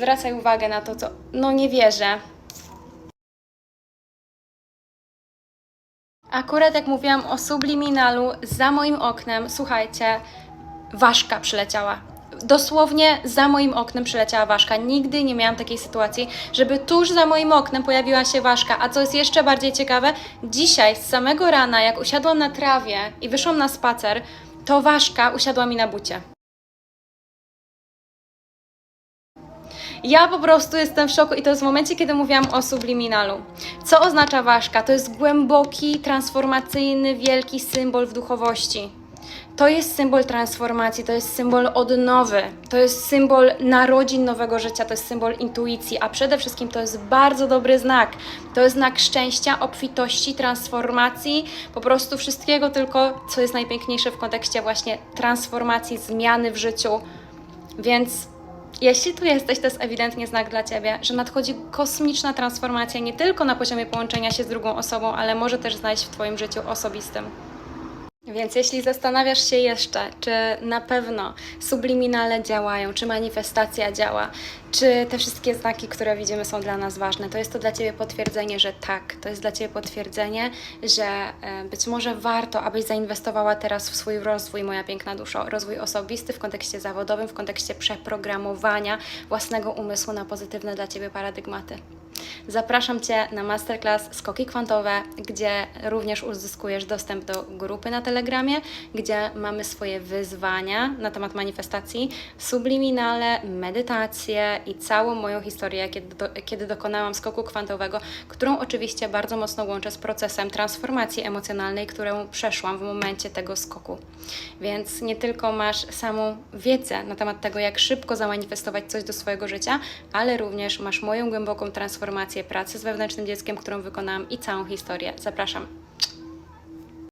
Zwracaj uwagę na to, co. No nie wierzę. Akurat jak mówiłam o subliminalu, za moim oknem, słuchajcie, ważka przyleciała. Dosłownie za moim oknem przyleciała ważka. Nigdy nie miałam takiej sytuacji, żeby tuż za moim oknem pojawiła się ważka. A co jest jeszcze bardziej ciekawe, dzisiaj z samego rana, jak usiadłam na trawie i wyszłam na spacer, to ważka usiadła mi na bucie. Ja po prostu jestem w szoku i to jest w momencie, kiedy mówiłam o subliminalu. Co oznacza ważka? To jest głęboki, transformacyjny, wielki symbol w duchowości. To jest symbol transformacji, to jest symbol odnowy, to jest symbol narodzin nowego życia, to jest symbol intuicji, a przede wszystkim to jest bardzo dobry znak. To jest znak szczęścia, obfitości, transformacji, po prostu wszystkiego tylko, co jest najpiękniejsze w kontekście właśnie transformacji, zmiany w życiu. Więc jeśli tu jesteś, to jest ewidentnie znak dla Ciebie, że nadchodzi kosmiczna transformacja nie tylko na poziomie połączenia się z drugą osobą, ale może też znaleźć w Twoim życiu osobistym. Więc jeśli zastanawiasz się jeszcze, czy na pewno subliminale działają, czy manifestacja działa, czy te wszystkie znaki, które widzimy, są dla nas ważne, to jest to dla Ciebie potwierdzenie, że tak. To jest dla Ciebie potwierdzenie, że e, być może warto, abyś zainwestowała teraz w swój rozwój, moja piękna duszo. Rozwój osobisty w kontekście zawodowym, w kontekście przeprogramowania własnego umysłu na pozytywne dla Ciebie paradygmaty. Zapraszam Cię na masterclass Skoki Kwantowe, gdzie również uzyskujesz dostęp do grupy na Telegramie, gdzie mamy swoje wyzwania na temat manifestacji, subliminale, medytacje i całą moją historię, kiedy, do, kiedy dokonałam skoku kwantowego, którą oczywiście bardzo mocno łączę z procesem transformacji emocjonalnej, którą przeszłam w momencie tego skoku. Więc nie tylko masz samą wiedzę na temat tego, jak szybko zamanifestować coś do swojego życia, ale również masz moją głęboką transformację pracy z wewnętrznym dzieckiem, którą wykonałam i całą historię. Zapraszam.